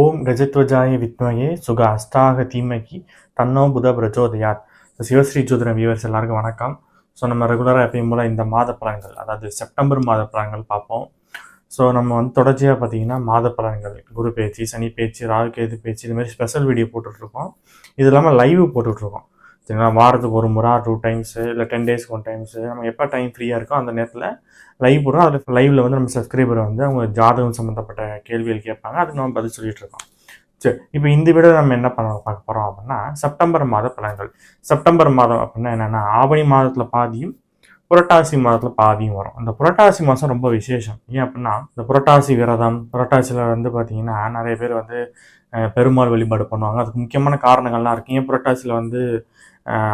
ஓம் கஜத்வஜாய வித்மயே சுக அஷ்டாக தீமைக்கு தன்னோ புத பிரச்சோதயாத். சிவஸ்ரீ ஜோதிட வியூவர்ஸ் எல்லாருக்கும் வணக்கம். ஸோ நம்ம ரெகுலராக எப்பயும் போல் இந்த மாத பலன்கள் அதாவது செப்டம்பர் மாத பலன்கள் பார்ப்போம். ஸோ நம்ம வந்து தொடர்ச்சியாக பார்த்தீங்கன்னா மாத பலன்கள் குரு பேச்சு சனி பேச்சு ராகு கேது பேச்சு இது மாதிரி ஸ்பெஷல் வீடியோ போட்டுட்ருக்கோம் இது இல்லாமல் லைவ் போட்டுட்ருக்கோம் சரிங்களா? வாரத்துக்கு ஒரு முறை டூ டைம்ஸு இல்லை டென் டேஸ்க்கு ஒன் டைம்ஸு நம்ம எப்போ டைம் ஃப்ரீயாக இருக்கோ அந்த நேரத்தில் லைவ் போடுறோம். அதில் லைவில் வந்து நம்ம சப்ஸ்கிரைபர் வந்து அவங்க ஜாதகம் சம்மந்தப்பட்ட கேள்விகள் கேட்பாங்க. அதுக்கு நம்ம பதில் சொல்லிகிட்டு இருக்கோம். சரி இப்போ இந்த வீடியோ நம்ம என்ன பண்ண பார்க்க போகிறோம் அப்படின்னா செப்டம்பர் மாத பலன்கள். செப்டம்பர் மாதம் அப்படின்னா என்னென்னா ஆவணி மாதத்தில் பாதியும் புரட்டாசி மாதத்தில் பாதியும் வரும். இந்த புரட்டாசி மாதம் ரொம்ப விசேஷம். ஏன் அப்படின்னா இந்த புரட்டாசி விரதம் புரட்டாசியில் வந்து பார்த்திங்கன்னா நிறைய பேர் வந்து பெருமாள் வழிபாடு பண்ணுவாங்க. அதுக்கு முக்கியமான காரணங்கள்லாம் இருக்கு. ஏன் புரட்டாசியில் வந்து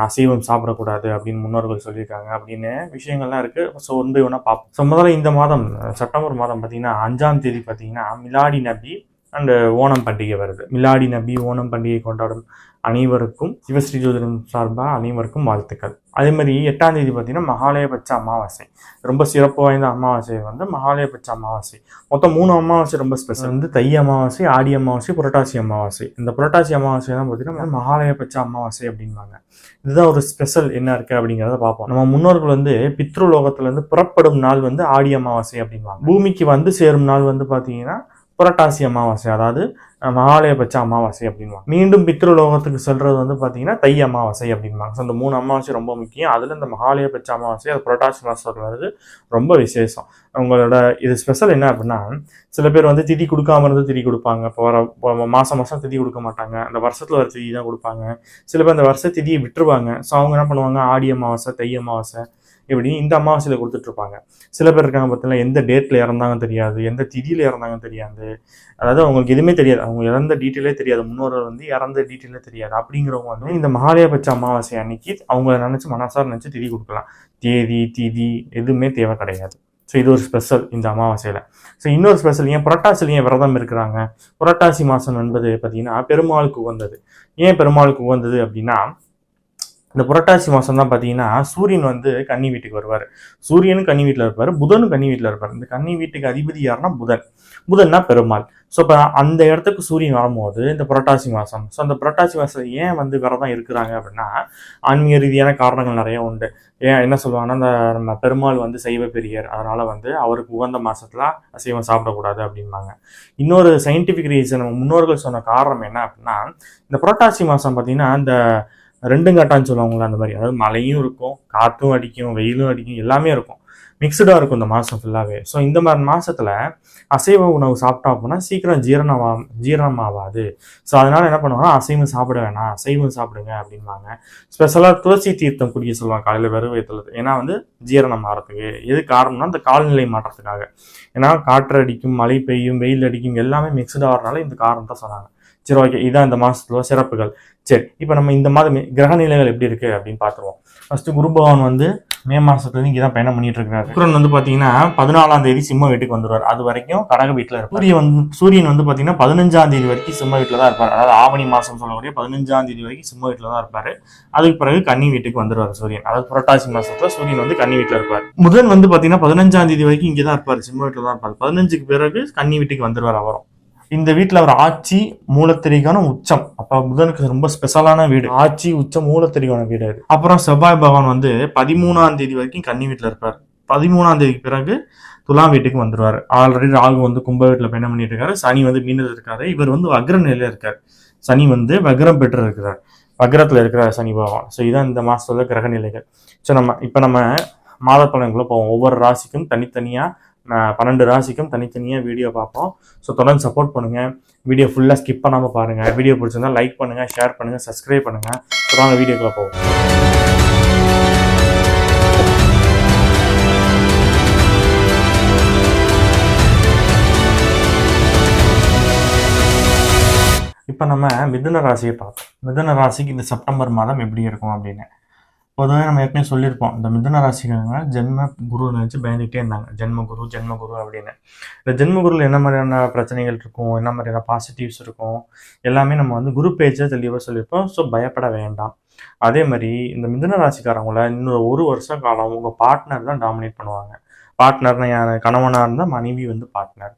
அசைவம் சாப்பிடக்கூடாது அப்படின்னு முன்னோர்கள் சொல்லியிருக்காங்க அப்படின்னு விஷயங்கள்லாம் இருக்கு. ஸோ வந்து வேணா பார்ப்போம். ஸோ முதல்ல இந்த மாதம் செப்டம்பர் மாதம் பார்த்திங்கன்னா அஞ்சாம் தேதி பார்த்தீங்கன்னா மிலாடி நபி அண்டு ஓணம் பண்டிகை வருது. மிலாடி நபி ஓணம் பண்டிகை கொண்டாடும் அனைவருக்கும் சிவஸ்ரீ ஜோதிடம் சார்பாக அனைவருக்கும் வாழ்த்துக்கள். அதே மாதிரி எட்டாம் தேதி பார்த்தீங்கன்னா மகாலயபட்ச அமாவாசை. ரொம்ப சிறப்பு வாய்ந்த அமாவாசை வந்து மகாலயபட்ச அமாவாசை. மொத்தம் மூணு அமாவாசை ரொம்ப ஸ்பெஷல் வந்து தை அமாவாசை ஆடி அமாவாசை புரட்டாசி அமாவாசை. இந்த புரட்டாசி அமாவாசை தான் பார்த்தீங்கன்னா மகாலயபட்ச அமாவாசை அப்படின்பாங்க இதுதான் ஒரு ஸ்பெஷல் என்ன இருக்கு அப்படிங்கிறத பார்ப்போம். நம்ம முன்னோர்கள் வந்து பித்ருலோகத்துல இருந்து புறப்படும் நாள் வந்து ஆடி அமாவாசை அப்படின்வாங்க பூமிக்கு வந்து சேரும் நாள் வந்து பார்த்தீங்கன்னா புரட்டாசி அமாவாசை அதாவது மகாலயபட்ச அமாவாசை அப்படின்வாங்க மீண்டும் பித்ருலோகத்துக்கு செல்றது வந்து பார்த்தீங்கன்னா தை அமாவாசை அப்படின்பாங்க ஸோ இந்த மூணு அமாவாசை ரொம்ப முக்கியம். அதில் இந்த மகாலயபட்ச அமாவாசை அது புரட்டாசி மாதத்தில் வருது ரொம்ப விசேஷம். உங்களோட இது ஸ்பெஷல் என்ன அப்படின்னா சில பேர் வந்து திதி கொடுக்காம இருந்து திதி கொடுப்பாங்க. இப்போ வர மாதம் மாதம் திதி கொடுக்க மாட்டாங்க. அந்த வருஷத்தில் வர திதி தான் கொடுப்பாங்க. சில பேர் அந்த வருஷ திதியை விட்டுருவாங்க. ஸோ அவங்க என்ன பண்ணுவாங்க? ஆடி அமாவாசை தை அமாவாசை இப்படி இந்த அமாவாசையில் கொடுத்துட்ருப்பாங்க. சில பேர் இருக்காங்க பார்த்தீங்கன்னா எந்த டேட்டில் இறந்தாங்க தெரியாது எந்த திதியில் இறந்தாங்க தெரியாது. அதாவது அவங்களுக்கு எதுவுமே தெரியாது. அவங்க இறந்த டீட்டெயிலே தெரியாது. முன்னோர்கள் வந்து இறந்த டீட்டெயிலே தெரியாது. அப்படிங்கிறவங்க வந்து இந்த மகாலயபட்ச அமாவாசை அன்னைக்கு அவங்கள நினச்சி மனசார் நினச்சி திதி கொடுக்கலாம். தேதி திதி எதுவுமே தேவை கிடையாது. ஸோ இது ஒரு ஸ்பெஷல் இந்த அமாவாசையில். ஸோ இன்னொரு ஸ்பெஷல் ஏன் புரட்டாசியில் ஏன் விரதம் இருக்கிறாங்க? புரட்டாசி மாதம் என்பது பார்த்தீங்கன்னா பெருமாளுக்கு உகந்தது. ஏன் பெருமாளுக்கு உகந்தது அப்படின்னா இந்த புரட்டாசி மாதம் தான் பார்த்தீங்கன்னா சூரியன் வந்து கன்னி வீட்டுக்கு வருவார். சூரியனும் கன்னி வீட்டில் இருப்பார் புதனும் கன்னி வீட்டில் இருப்பார். இந்த கன்னி வீட்டுக்கு அதிபதி யாருன்னா புதன். புதன்னா பெருமாள். ஸோ இப்போ அந்த இடத்துக்கு சூரியன் வரும்போது இந்த புரட்டாசி மாதம் ஸோ அந்த புரட்டாசி மாதம் ஏன் வந்து விரதம் இருக்கிறாங்க அப்படின்னா ஆன்மீக ரீதியான காரணங்கள் நிறைய உண்டு. ஏன் என்ன சொல்லுவாங்கன்னா இந்த நம்ம பெருமாள் வந்து சைவ பெரியர். அதனால் வந்து அவருக்கு உகந்த மாதத்தில் அசைவம் சாப்பிடக்கூடாது அப்படிம்பாங்க. இன்னொரு சயின்டிஃபிக் ரீசன் முன்னோர்கள் சொன்ன காரணம் என்ன அப்படின்னா இந்த புரட்டாசி மாதம் பார்த்தீங்கன்னா இந்த ரெண்டும் காட்டான்னு சொல்லுவாங்களா அந்த மாதிரி. அதாவது மழையும் இருக்கும் காற்றும் அடிக்கும் வெயிலும் அடிக்கும் எல்லாமே இருக்கும். மிக்சடாக இருக்கும் இந்த மாதம் ஃபுல்லாகவே ஸோ இந்த மாதிரி மாதத்தில் அசைவ உணவு சாப்பிட்டா அப்படின்னா சீக்கிரம் ஜீரணமா ஜீரணமாகாது ஸோ அதனால் என்ன பண்ணுவாங்கன்னா அசைவம் சாப்பிட வேணாம் அசைவம் சாப்பிடுங்க அப்படின்வாங்க. ஸ்பெஷலாக துளசி தீர்த்தம் குடிக்க சொல்லுவாங்க காலையில் வெறும் வயிற்றுல ஏன்னா வந்து ஜீரணம் ஆகிறதுக்கு எது காரணம்னா இந்த காலநிலை மாற்றத்துக்காக. ஏன்னா காற்று அடிக்கும் மழை பெய்யும் வெயில் அடிக்கும் எல்லாமே மிக்சடாகிறதுனால இந்த காரணம் தான் சொன்னாங்க. சரி ஓகே இதான் இந்த மாதத்துல சிறப்புகள். சரி இப்போ நம்ம இந்த மாதம் கிரக நிலைகள் எப்படி இருக்கு அப்படின்னு பார்த்துருவோம் ஃபர்ஸ்ட் குரு பகவான் வந்து மே மாசத்துல இங்கே தான் பயணம் பண்ணிட்டு இருக்காரு சுக்கிரன் வந்து பாத்தீங்கன்னா பதினாலாம் தேதி சிம்ம வீட்டுக்கு வந்துருவார். அது வரைக்கும் கடக வீட்டுல இருப்பார். சூரியன் வந்து சூரியன் வந்து பாத்தீங்கன்னா பதினஞ்சாம் தேதி வரைக்கும் சிம்ம வீட்டுல தான் இருப்பார். அதாவது ஆவணி மாசம் சொல்லக்கூடிய பதினஞ்சாம் தேதி வரைக்கும் சிம்ம வீட்டுல தான் இருப்பாரு. அதுக்கு பிறகு கன்னி வீட்டுக்கு வந்துருவார் சூரியன். அதாவது புரட்டாசி மாசத்துல சூரியன் வந்து கன்னி வீட்டுல இருப்பார். முதன் வந்து பாத்தீங்கன்னா பதினஞ்சாம் தேதி வரைக்கும் இங்கே தான் இருப்பார். சிம்ம வீட்டுல தான் இருப்பார். பதினஞ்சுக்கு பிறகு கன்னி வீட்டுக்கு வந்துருவார் அவரும். இந்த வீட்டில் அவர் ஆட்சி மூலத்திரிகான உச்சம். அப்போ புதனுக்கு ரொம்ப ஸ்பெஷலான வீடு. ஆட்சி உச்சம் மூலத்திரிகான வீடு அது. அப்புறம் செவ்வாய் பகவான் வந்து பதிமூணாம் தேதி வரைக்கும் கன்னி வீட்டில் இருப்பார். பதிமூணாம் தேதிக்கு பிறகு துலாம் வீட்டுக்கு வந்துருவார். ஆல்ரெடி ராகு வந்து கும்ப வீட்டில் பயணம் பண்ணிட்டு இருக்காரு. சனி வந்து மீனத்தில் இருக்காரு. இவர் வந்து வக்ர நிலையில இருக்கார். சனி வந்து வக்ரம் பெற்று இருக்கிறார். வக்ரத்தில் இருக்கிறார் சனி பகவான். ஸோ இதான் இந்த மாசத்தோட கிரக நிலைகள். ஸோ நம்ம இப்போ நம்ம மாத பலன்களை போவோம். ஒவ்வொரு ராசிக்கும் தனித்தனியாக பன்னெண்டு ராசிக்கும் தனித்தனியாக வீடியோ பார்ப்போம். ஸோ தொடர்ந்து சப்போர்ட் பண்ணுங்கள் வீடியோ ஃபுல்லாக ஸ்கிப் பண்ணாமல் பாருங்கள் வீடியோ பிடிச்சிருந்தா லைக் பண்ணுங்கள் ஷேர் பண்ணுங்கள் சப்ஸ்கிரைப் பண்ணுங்கள் தொடர்ந்து வீடியோக்குள்ள போவோம். இப்போ நம்ம மிதுன ராசியை பார்ப்போம். மிதுன ராசிக்கு இந்த செப்டம்பர் மாதம் எப்படி இருக்கும் அப்படின்னு. பொதுவாக நம்ம ஏற்கனவே சொல்லியிருப்போம். இந்த மிதன ராசிக்காரங்க ஜென்ம குரு நினச்சி பயந்துகிட்டே இருந்தாங்க. ஜென்ம குரு ஜென்ம குரு அப்படின்னு. இந்த ஜென்ம குருவில் என்ன மாதிரியான பிரச்சனைகள் இருக்கும்? என்ன மாதிரியான பாசிட்டிவ்ஸ் இருக்கும்? எல்லாமே நம்ம வந்து குரு பேஜை தெளிவாக சொல்லியிருப்போம். ஸோ பயப்பட வேண்டாம். அதே மாதிரி இந்த மிதன ராசிக்காரங்கள இன்னொரு ஒரு வருஷம் காலம் உங்கள் பார்ட்னர் தான் டாமினேட் பண்ணுவாங்க. பார்ட்னர்னா யார்? கணவனாக இருந்தால் மனைவி வந்து பார்ட்னர்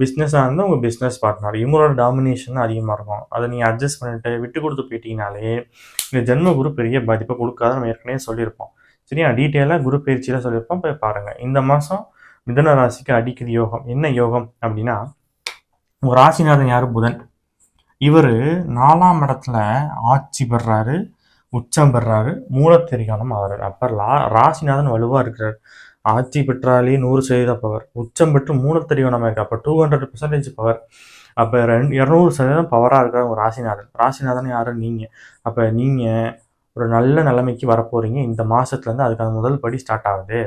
பிஸ்னஸாக இருந்தால் உங்கள் பிஸ்னஸ் பார்ட்னர் இவங்களோட டாமினேஷன் அதிகமாக இருக்கும். அதை நீங்கள் அட்ஜஸ்ட் பண்ணிட்டு விட்டு கொடுத்து போயிட்டீங்கனாலே இந்த ஜென்ம குரு பெரிய பாதிப்பை கொடுக்காத நம்ம ஏற்கனவே சொல்லியிருப்போம். சரியா? டீட்டெயிலாக குரு பயிற்சியில் சொல்லியிருப்போம். போய் பாருங்கள் இந்த மாதம் மிதன ராசிக்கு அடிக்கடி யோகம். என்ன யோகம் அப்படின்னா உங்கள் ராசிநாதன் யார்? புதன். இவர் நாலாம் இடத்துல ஆட்சி பெறாரு உச்சம் பெறாரு மூலத்திரிகானம் ஆகிறார் அப்போ லா ராசிநாதன் வலுவாக இருக்கிறார். ஆட்சி பெற்றாலே நூறு சதவீத பவர் உச்சம் பெற்று மூலத்திரிகானம் நமக்கு அப்போ டூ ஹண்ட்ரட் பர்சன்டேஜ் பவர் அப்போ ரெண்டு இரநூறு சதவீதம் பவராக இருக்கிற ஒரு ராசிநாதன். ராசிநாதன் யாரும் நீங்கள் அப்போ நீங்கள் ஒரு நல்ல நிலைமைக்கு வரப்போகிறீங்க இந்த மாதத்துலேருந்து அதுக்கான முதல் படி ஸ்டார்ட் ஆகுது.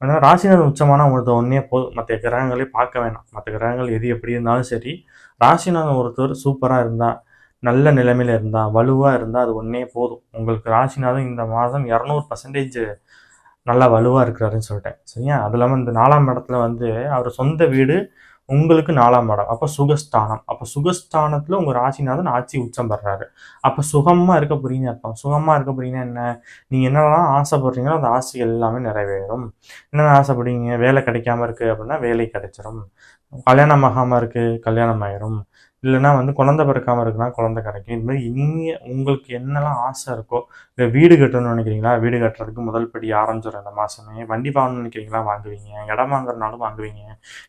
அதனால் ராசிநாதன் உச்சமான உங்களுக்கு ஒன்றே போதும். மற்ற கிரகங்களே பார்க்க வேணாம். மற்ற கிரகங்கள் எது எப்படி இருந்தாலும் சரி ராசிநாதன் ஒருத்தர் சூப்பராக இருந்தால் நல்ல நிலைமையில் இருந்தால் வலுவாக இருந்தால் அது ஒன்றே போதும். உங்களுக்கு ராசிநாதன் இந்த மாதம் இரநூறு பர்சன்டேஜ் நல்லா வலுவாக இருக்கிறாருன்னு சொல்லிட்டேன். சரியா? அது இல்லாமல் இந்த நாலாம் இடத்துல வந்து அவர் சொந்த வீடு உங்களுக்கு நாலாம் இடம். அப்போ சுகஸ்தானம். அப்போ சுகஸ்தானத்தில் உங்கள் ராசிநாதன் ஆட்சி உச்சம் பெறாரு. அப்போ சுகமாக இருக்க போறீங்கன்னு அர்த்தம். சுகமாக இருக்க போறீங்கன்னா என்ன? நீங்கள் என்னெல்லாம் ஆசைப்படுறீங்களோ அந்த ஆசை எல்லாமே நிறைவேறும். என்னென்ன ஆசைப்படுறீங்க? வேலை கிடைக்காம இருக்குது அப்படின்னா வேலை கிடைச்சிரும். கல்யாணம் ஆகாமல் இருக்குது கல்யாணம் ஆயிரும். இல்லைன்னா வந்து குழந்தை பிறக்காமல் இருக்குன்னா குழந்தை கிடைக்கும். இது மாதிரி நீங்கள் உங்களுக்கு என்னெல்லாம் ஆசை இருக்கோ இல்லை வீடு கட்டணும்னு நினைக்கிறீங்களா? வீடு கட்டுறதுக்கு முதல் படி ஆரம்பிச்சிடும் இந்த மாதமே வண்டி வாங்கணும்னு நினைக்கிறீங்களா? வாங்குவீங்க. இடம் வாங்குறதுனாலும் வாங்குவீங்க.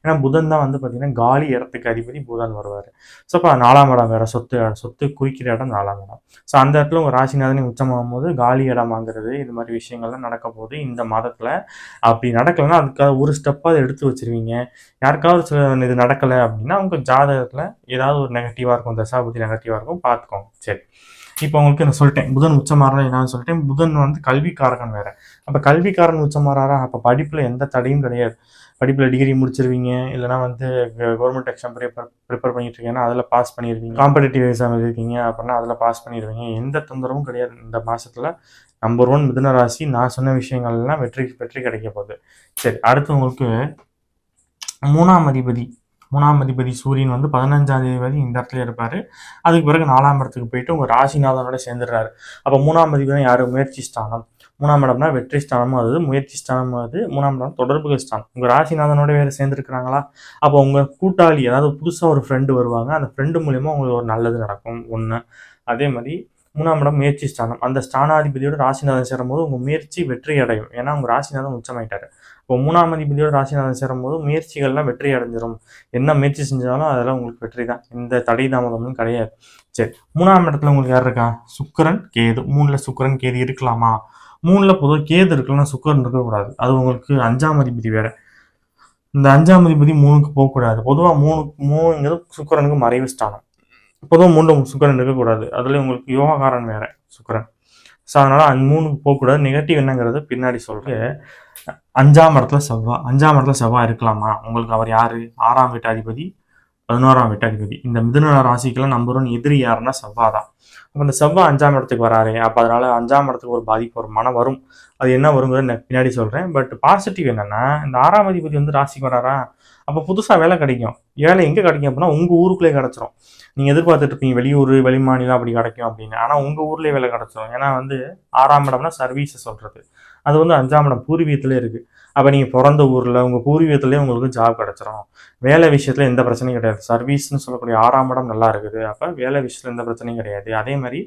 ஏன்னா புதன் தான் வந்து பார்த்தீங்கன்னா காலி இடத்துக்கு அதிபதி புதன் வருவார். ஸோ அப்போ நாலாம் இடம் வேறு. சொத்து சொத்து குறிக்கிற இடம் நாலாம் இடம். ஸோ அந்த இடத்துல உங்கள் ராசிநாதனை உச்சமாகும் போது காலி இடம் வாங்குறது இது மாதிரி விஷயங்கள்லாம் நடக்க போகுது. இந்த மாதத்தில் அப்படி நடக்கலைன்னா அதுக்காக ஒரு ஸ்டெப்பாக எடுத்து வச்சிருவீங்க. யாருக்காவது சில இது நடக்கலை அப்படின்னா உங்கள் ஜாதகத்தில் ஏதாவது ஒரு நெகட்டிவாக இருக்கும் தசாபதி நெகட்டிவாக இருக்கும் பார்த்துக்கோங்க. சரி. இப்போ உங்களுக்கு நான் சொல்லிட்டேன். புதன் உச்சமாறா என்னன்னு சொல்லிட்டேன். புதன் வந்து கல்விக்காரகன் வேற. அப்போ கல்விக்காரன் உச்சமாறாரா? அப்போ படிப்பில் எந்த தடையும் கிடையாது. படிப்பில் டிகிரி முடிச்சிருவீங்க. இல்லைனா வந்து கவர்மெண்ட் எக்ஸாம் ப்ரிப்பேர் ப்ரிப்பேர் பண்ணிட்டு இருக்கீங்கன்னா அதில் பாஸ் பண்ணிடுவீங்க காம்படிட்டிவ் எக்ஸாம் எழுதிருக்கீங்க அப்படின்னா அதில் பாஸ் பண்ணிடுவீங்க எந்த தொந்தரவும் கிடையாது. இந்த மாதத்தில் நம்பர் ஒன் மிதுன ராசி. நான் சொன்ன விஷயங்கள்லாம் வெற்றி வெற்றி கிடைக்க போகுது. சரி அடுத்து உங்களுக்கு மூணாம் அதிபதி. மூணாம் அதிபதி சூரியன் வந்து பதினஞ்சாம் அதிபதி இந்த இடத்துல இருப்பார். அதுக்கு பிறகு நாலாம் இடத்துக்கு போயிட்டு உங்கள் ராசிநாதனோட சேர்ந்துடுறாரு. அப்போ மூணாம் அதிபதி யார்? முயற்சி ஸ்தானம். மூணாம் இடம்னா வெற்றி ஸ்தானமும் அது முயற்சி ஸ்தானமும் அது மூணாம் இடம் தொடர்புகள் ஸ்தானம். உங்கள் ராசிநாதனோட வேறு சேர்ந்துருக்கிறாங்களா? அப்போ உங்கள் கூட்டாளி அதாவது புதுசாக ஒரு ஃப்ரெண்டு வருவாங்க. அந்த ஃப்ரெண்டு மூலிமா உங்களுக்கு ஒரு நல்லது நடக்கும். ஒன்று அதே மாதிரி மூணாம் இடம் முயற்சி ஸ்தானம். அந்த ஸ்தானாதிபதியோட ராசிநாதன் சேரும்போது உங்கள் முயற்சி வெற்றி அடையும். ஏன்னா உங்கள் ராசிநாதன் உச்சமாயிட்டார். இப்போ மூணாம் அதிபதியோட ராசிநாதன் சேரும்போது முயற்சிகள்லாம் வெற்றி அடைஞ்சிடும் என்ன முயற்சி செஞ்சாலும் அதெல்லாம் உங்களுக்கு வெற்றி தான். இந்த தடை தாமதமும் கிடையாது. சரி மூணாம் இடத்துல உங்களுக்கு யார் இருக்கா? சுக்கரன் கேது. மூணில் சுக்கரன் கேது இருக்கலாமா? மூணில் பொதுவாக கேது இருக்கலாம் சுக்கரன் இருக்கக்கூடாது. அது உங்களுக்கு அஞ்சாம் அதிபதி வேறு. இந்த அஞ்சாம் அதிபதி மூணுக்கு போகக்கூடாது. பொதுவாக மூணு மூணுங்கிறது சுக்கரனுக்கு மறைவு ஸ்தானம். எப்போதும் மூணு சுக்கரன் இருக்கக்கூடாது. அதுலேயும் உங்களுக்கு யோகாகாரன் வேற சுக்கரன். ஸோ அதனால் அந்த மூணுக்கு போகக்கூடாது. நெகட்டிவ் என்னங்கிறது பின்னாடி சொல்றேன். அஞ்சாம் இடத்துல செவ்வாய் அஞ்சாம் இடத்துல செவ்வாய் இருக்கலாமா? உங்களுக்கு அவர் யார்? ஆறாம் வீட்டாதிபதி பதினோராம் வீட்டாதிபதி இந்த மிதுன ராசிக்கெல்லாம் நம்பர் ஒன் எதிரி யாருன்னா செவ்வாய் தான் அப்போ இந்த செவ்வாய் அஞ்சாம் இடத்துக்கு வராரு. அப்போ அதனால அஞ்சாம் இடத்துக்கு ஒரு பாதிப்பு ஒரு மனம் வரும். அது என்ன வருங்கிறது நான் பின்னாடி சொல்கிறேன் பட் பாசிட்டிவ் என்னென்னா இந்த ஆறாம் அதிபதி வந்து ராசிக்கு வராரா? அப்போ புதுசாக வேலை கிடைக்கும். வேலை எங்கே கிடைக்கும் அப்படின்னா உங்கள் ஊருக்குள்ளே கிடச்சிரும். நீங்கள் எதிர்பார்த்துட்டு இருப்பீங்க வெளியூர் வெளிமாநிலம் அப்படி கிடைக்கும் அப்படின்னு. ஆனால் உங்கள் ஊர்லேயே வேலை கிடச்சிரும். ஏன்னா வந்து ஆறாம் இடம்னா சர்வீஸை சொல்கிறது அது வந்து அஞ்சாம் இடம் பூர்வீகத்திலே இருக்குது அப்போ நீங்கள் பிறந்த ஊரில் உங்கள் பூர்வீகத்துலேயே உங்களுக்கு ஜாப் கிடச்சிரும். வேலை விஷயத்தில் எந்த பிரச்சனையும் கிடையாது. சர்வீஸ்னு சொல்லக்கூடிய ஆறாம் இடம் நல்லா இருக்குது. அப்போ வேலை விஷயத்தில் எந்த பிரச்சனையும் கிடையாது. அதே மாதிரி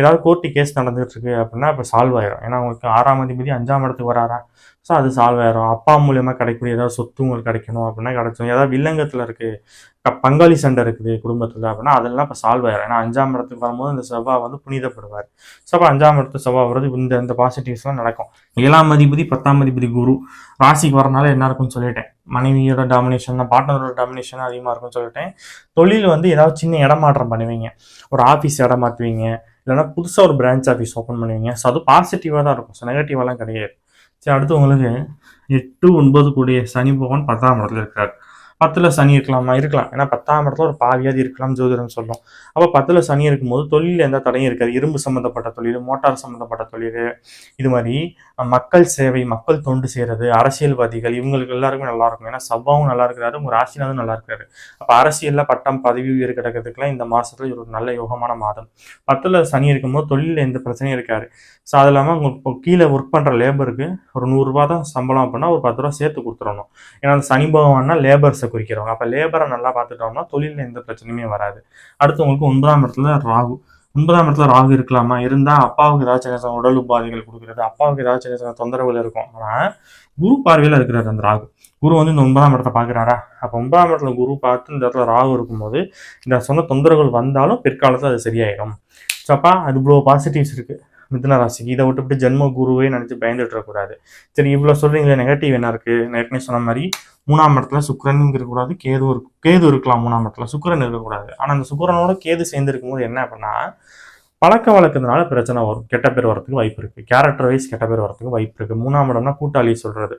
ஏதாவது கோர்ட்டு கேஸ் நடந்துகிட்டு இருக்கு அப்படின்னா இப்போ சால்வ் ஆயிரும். ஏன்னா உங்களுக்கு ஆறாம் அதிபதி அஞ்சாம் இடத்துக்கு வராரா? ஸோ அது சால்வ் ஆயிரும். அப்பா மூலியமாக கிடைக்கக்கூடிய ஏதாவது சொத்து உங்களுக்கு கிடைக்கணும் அப்படின்னா கிடைச்சோம் ஏதாவது வில்லங்கத்தில் இருக்குது பங்காளி சண்டை இருக்குது குடும்பத்தில் அப்படின்னா அதெல்லாம் இப்போ சால்வ் ஆயிரும். ஏன்னா அஞ்சாம் இடத்துக்கு வரும்போது இந்த செவ்வாய் வந்து புனிதப்படுவார். ஸோ அப்போ அஞ்சாம் இடத்து செவ்வாய் வர்றது இந்த இந்த பாசிட்டிவ்ஸ்லாம் நடக்கும். ஏழாம் அதிபதி பத்தாம் அதிபதி குரு. ராசிக்கு வரனால என்ன இருக்கும்னு சொல்லிட்டேன். மனைவியோட டாமினேஷன் பார்ட்னரோட டாமினேஷன் அதிகமாக இருக்கும்னு சொல்லிட்டேன். தொழில் வந்து ஏதாவது சின்ன இடமாற்றம் பண்ணுவீங்க. ஒரு ஆஃபீஸ் இடம் மாற்றுவீங்க இல்லைன்னா புதுசாக ஒரு பிரான்ச் ஆஃபீஸ் ஓப்பன் பண்ணுவீங்க. ஸோ அது பாசிட்டிவாக தான் இருக்கும். ஸோ நெகட்டிவாலாம் கிடையாது. சரி அடுத்து உங்களுக்கு எட்டு ஒன்பது கூடிய சனி பகவான் பத்தாம் இடத்துல இருக்கிறார். பத்தில் சனி இருக்கலாமா? இருக்கலாம். ஏன்னா பத்தாம் இடத்துல ஒரு பாவியாவது இருக்கலாம் ஜோதிடம் சொல்லும். அப்போ பத்தில் சனி இருக்கும்போது தொழில் எந்த தடையும் இருக்காது. இரும்பு சம்மந்தப்பட்ட தொழில் மோட்டார் சம்மந்தப்பட்ட தொழில் இது மாதிரி மக்கள் சேவை மக்கள் தொண்டு செய்கிறது அரசியல்வாதிகள் இவங்களுக்கு எல்லாருக்குமே நல்லா இருக்கும். ஏன்னா சவ்வாவும் நல்லா இருக்கிறாரு உங்கள் ராசிநாதன் நல்லா இருக்காரு அப்போ அரசியலில் பட்டம் பதவி உயர் கிடக்கிறதுக்குலாம் இந்த மாதத்தில் ஒரு நல்ல யோகமான மாதம். பத்தில் சனி இருக்கும்போது தொழிலில் எந்த பிரச்சனையும் இருக்காது. ஸோ அது இல்லாமல் உங்களுக்கு இப்போ கீழே ஒர்க் பண்ணுற லேபருக்கு ஒரு நூறுரூவா தான் சம்பளம் அப்படின்னா ஒரு பத்து ரூபா சேர்த்து கொடுத்துடணும். ஏன்னா அந்த சனி பகவான்னா லேபர்ஸை குறிக்கிறவங்க. அப்போ லேபரை நல்லா பார்த்துட்டோம்னா தொழிலில் எந்த பிரச்சனையுமே வராது. அடுத்து உங்களுக்கு ஒன்பதாம் இடத்துல ராகு. ஒன்பதாம் இடத்துல ராகு இருக்கலாமா? இருந்தால் அப்பாவுக்கு ஏதாச்சும் சின்ன சின்ன உடல் உபாதைகள் கொடுக்குறது அப்பாவுக்கு ஏதாச்சும் சின்ன சின்ன தொந்தரவுகள் இருக்கும். ஆனால் குரு பார்வையில் இருக்கிறார் அந்த ராகு. குரு வந்து இந்த ஒன்பதாம் இடத்தை பார்க்குறாரா? அப்போ ஒன்பதாம் இடத்துல குரு பார்த்து இந்த இடத்துல ராகு இருக்கும்போது இந்த சொன்ன தொந்தரவுகள் வந்தாலும் பிற்காலத்தில் அது சரியாயிடும். ஸோ அப்பா அது இவ்வளோ பாசிட்டிவ்ஸ் இருக்குது மிதுன ராசிக்கு இதை விட்டுவிட்டு ஜென்ம குருவே நினச்சி பயந்துட்டுறக்கூடாது. சரி இவ்வளோ சொல்கிறீங்களே நெகட்டிவ் என்ன இருக்குது நான் ஏற்கனவே சொன்ன மாதிரி மூணாம் இடத்துல சுக்கரன் இருக்கக்கூடாது கேது இருக்கு கேது இருக்கலாம் மூணாம் இடத்துல. சுக்கரன் இருக்கக்கூடாது. ஆனால் அந்த சுக்கரனோட கேது சேர்ந்து இருக்கும்போது என்ன அப்படின்னா பழக்க வழக்கத்தினால பிரச்சனை வரும். கெட்ட பேர் வரத்துக்கு வாய்ப்பு இருக்குது கேரக்டர் வைஸ் கெட்ட பேர் வரத்துக்கு வாய்ப்பு இருக்குது மூணாம் இடம்னா கூட்டாளி சொல்கிறது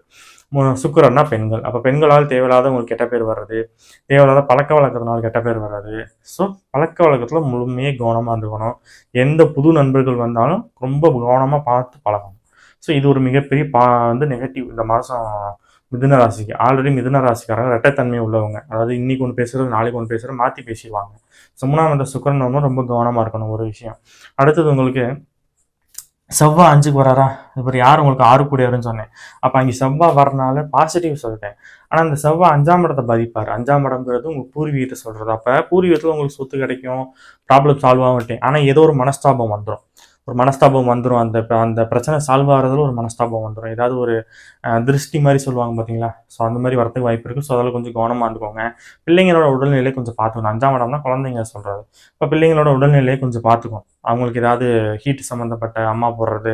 சுக்கரன்னா பெண்கள். அப்போ பெண்களால் தேவையில்லாத உங்களுக்கு கெட்ட பேர் வர்றது தேவையில்லாத பழக்க வழக்கத்தினால் கெட்ட பேர் வர்றது. ஸோ பழக்க வழக்கத்தில் முழுமையே கவனமாக இருந்துக்கணும். எந்த புது நண்பர்கள் வந்தாலும் ரொம்ப கவனமாக பார்த்து பழகணும். ஸோ இது ஒரு மிகப்பெரிய பா வந்து நெகட்டிவ் இந்த மாதம் மிதுன ராசிக்கு ஆல்ரெடி மிதுன ராசிக்காரங்க ரெட்டைத்தன்மை உள்ளவங்க. அதாவது இன்னைக்கு ஒன்று பேசுறது நாளைக்கு ஒன்று பேசுறது மாற்றி பேசிடுவாங்க. ஸோ மூணாம் இந்த சுக்கரன் வந்து ரொம்ப கவனமாக இருக்கணும் ஒரு விஷயம். அடுத்தது உங்களுக்கு செவ்வாய் அஞ்சுக்கு வராரா? இப்போ யார் உங்களுக்கு ஆறு கூடியவருன்னு சொன்னேன். அப்போ அங்கே செவ்வாய் வரனால பாசிட்டிவ் சொல்லிட்டேன். ஆனால் அந்த செவ்வாய் அஞ்சாம் இடத்தை பாதிப்பார். அஞ்சாம் இடம்ங்கிறது உங்கள் பூர்வீகத்தை சொல்கிறது அப்போ பூர்வீகத்தில் உங்களுக்கு சொத்து கிடைக்கும் ப்ராப்ளம் சால்வ் ஆகட்டேன் ஆனால் ஏதோ ஒரு மனஸ்தாபம் வந்துடும் ஒரு மனஸ்தாபம் வந்துடும் அந்த அந்த பிரச்சனை சால்வ் ஆகிறதுல ஒரு மனஸ்தாபம் வந்துடும் ஏதாவது ஒரு திருஷ்டி மாதிரி சொல்லுவாங்க பார்த்தீங்களா ஸோ அந்த மாதிரி வரதுக்கு வாய்ப்பு இருக்குது ஸோ அதில் கொஞ்சம் கவனமாக இருந்துக்கோங்க. பிள்ளைங்களோட உடல்நிலையை கொஞ்சம் பார்த்துக்கணும். அஞ்சாம் இடம்னா குழந்தைங்க சொல்கிறது இப்போ பிள்ளைங்களோட உடல்நிலையை கொஞ்சம் பார்த்துக்கணும். அவங்களுக்கு ஏதாவது ஹீட் சம்மந்தப்பட்ட அம்மா போடுறது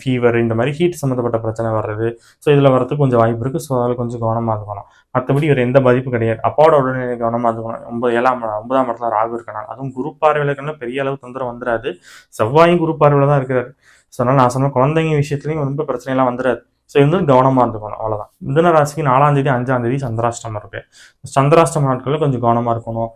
ஃபீவர் இந்த மாதிரி ஹீட் சம்மந்தப்பட்ட பிரச்சனை வர்றது. ஸோ இதில் வரதுக்கு கொஞ்சம் வாய்ப்பு இருக்குது ஸோ அதில் கொஞ்சம் கவனமாக இருக்கணும். மற்றபடி ஒரு எந்த பாதிப்பும் கிடையாது. அப்பாவோட உடல்நிலை கவனமாக இருக்கணும். ஒன்பது ஏழாம் ஒன்பதாம் இடத்துல ராகு இருக்கனால அதுவும் குரு பார்வையிலக்கெல்லாம் பெரிய அளவு தொந்தரவு வந்துடாது செவ்வாயும் குரு பார்வையில் தான் இருக்கிறார். ஸோ அதனால் நான் சொன்ன குழந்தைங்க விஷயத்துலையும் ரொம்ப பிரச்சனையெல்லாம் வந்துடாது ஸோ இது வந்து கவனமாக இருந்துக்கணும் அவ்வளோதான் மிதன ராசிக்கு நாலாம் தேதி அஞ்சாம் தேதி சந்திராஷ்டமம் இருக்குது சந்திராஷ்டம நாட்களில் கொஞ்சம் கவனமாக இருக்கணும்.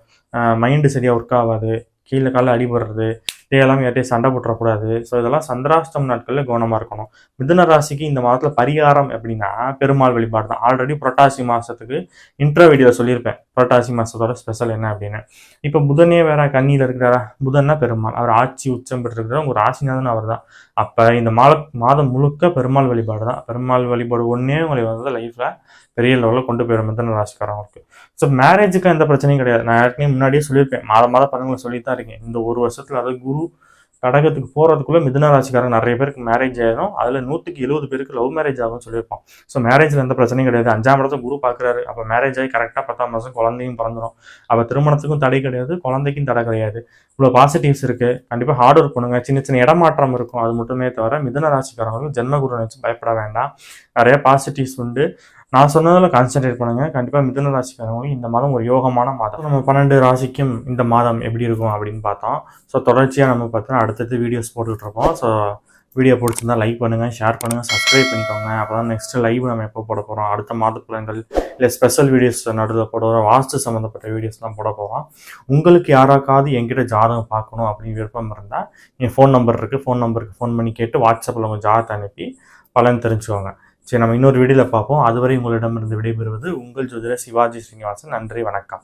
மைண்டு சரியாக ஒர்க் ஆகாது. கீழே காலில் அடிபடுறது. தேவையில்லாமல் யார்ட்டையும் சண்டை போட்டுறக்கூடாது. ஸோ இதெல்லாம் சந்திராஷ்டம் நாட்களில் கவனமாக இருக்கணும். மிதுன ராசிக்கு இந்த மாதத்தில் பரிகாரம் எப்படின்னா பெருமாள் வழிபாடு தான். ஆல்ரெடி புரட்டாசி மாதத்துக்கு இன்ட்ரோ வீடியோ சொல்லியிருப்பேன். புரட்டாசி மாதத்தோட ஸ்பெஷல் என்ன அப்படின்னு. இப்போ புதனே வேற கண்ணியில் இருக்கிறாரா? புதன்னா பெருமாள். அவர் ஆட்சி உச்சம் பெற்றிருக்கிற உங்கள் ராசிநாதன் அவர் தான் அப்போ இந்த மாத மாதம் முழுக்க பெருமாள் வழிபாடு தான். பெருமாள் வழிபாடு ஒன்றே உங்களை வந்து லைஃப்பில் பெரிய லெவலில் கொண்டு போயிடும் மிதன ராசிக்காரங்களுக்கு ஸோ மேரேஜுக்கு எந்த பிரச்சனையும் கிடையாது. நான் ஏற்கனவே முன்னாடியே சொல்லியிருப்பேன். மாதம் மாதம் படங்களை சொல்லி தான் இருக்கேன். இந்த ஒரு வருஷத்தில் அதாவது குரு கடகத்துக்கு போகிறதுக்குள்ளே மிதுன ராசிக்காரங்க நிறைய பேருக்கு மேரேஜ் ஆயிடும் அதில் நூற்றுக்கு எழுபது பேருக்கு லவ் மேரேஜ் ஆகும்னு சொல்லியிருப்போம் ஸோ மேரேஜில் எந்த பிரச்சனையும் கிடையாது. அஞ்சாம் இடத்துல குரு பார்க்குறாரு. அப்போ மேரேஜ் ஆகி கரெக்டாக பத்தாம் மாதம் குழந்தையும் பிறந்துடும் அப்போ திருமணத்துக்கும் தடை கிடையாது குழந்தைக்கும் தடை கிடையாது. இவ்வளோ பாசிட்டிவ்ஸ் இருக்குது கண்டிப்பாக ஹார்ட் ஒர்க் பண்ணுங்க. சின்ன சின்ன இடமாற்றம் இருக்கும். அது மட்டுமே தவிர மிதுன ராசிக்காரங்களுக்கு ஜென்மகுரு வச்சு பயப்பட வேண்டாம். நிறைய பாசிட்டிவ்ஸ் உண்டு. நான் சொன்னதில் கான்சென்ட்ரேட் பண்ணுங்க. கண்டிப்பாக மிதுன ராசிக்காரங்களுக்கு இந்த மாதம் ஒரு யோகமான மாதம். நம்ம பன்னெண்டு ராசிக்கும் இந்த மாதம் எப்படி இருக்கும் அப்படின்னு பார்த்தோம் ஸோ தொடர்ச்சியாக நம்ம பார்த்தோன்னா அடுத்தடுத்து வீடியோஸ் போட்டுட்ருப்போம் ஸோ வீடியோ பிடிச்சிருந்தா லைக் பண்ணுங்கள் ஷேர் பண்ணுங்கள் சப்ஸ்கிரைப் பண்ணிக்கோங்க. அப்போ தான் நெக்ஸ்ட்டு லைவ் நம்ம எப்போ போட போகிறோம் அடுத்த மாத பலன்கள் இல்லை ஸ்பெஷல் வீடியோஸ் நடுவில் போட போகிறோம் வாஸ்து சம்மந்தப்பட்ட வீடியோஸ்லாம் போட போகிறோம் உங்களுக்கு யாராக்காவது எங்கிட்ட ஜாதகம் பார்க்கணும் அப்படின்னு விருப்பம் இருந்தால் நீங்கள் ஃபோன் நம்பர் இருக்குது ஃபோன் நம்பருக்கு ஃபோன் பண்ணி கேட்டு வாட்ஸ்அப்பில் உங்கள் ஜாதகத்தை அனுப்பி பலன் தெரிஞ்சுக்கோங்க. சரி நம்ம இன்னொரு வீடியோவில் பார்ப்போம். அதுவரை உங்களிடமிருந்து விடைபெறுவது உங்கள் ஜோதிட சிவாஜி ஸ்ரீனிவாசன். நன்றி வணக்கம்.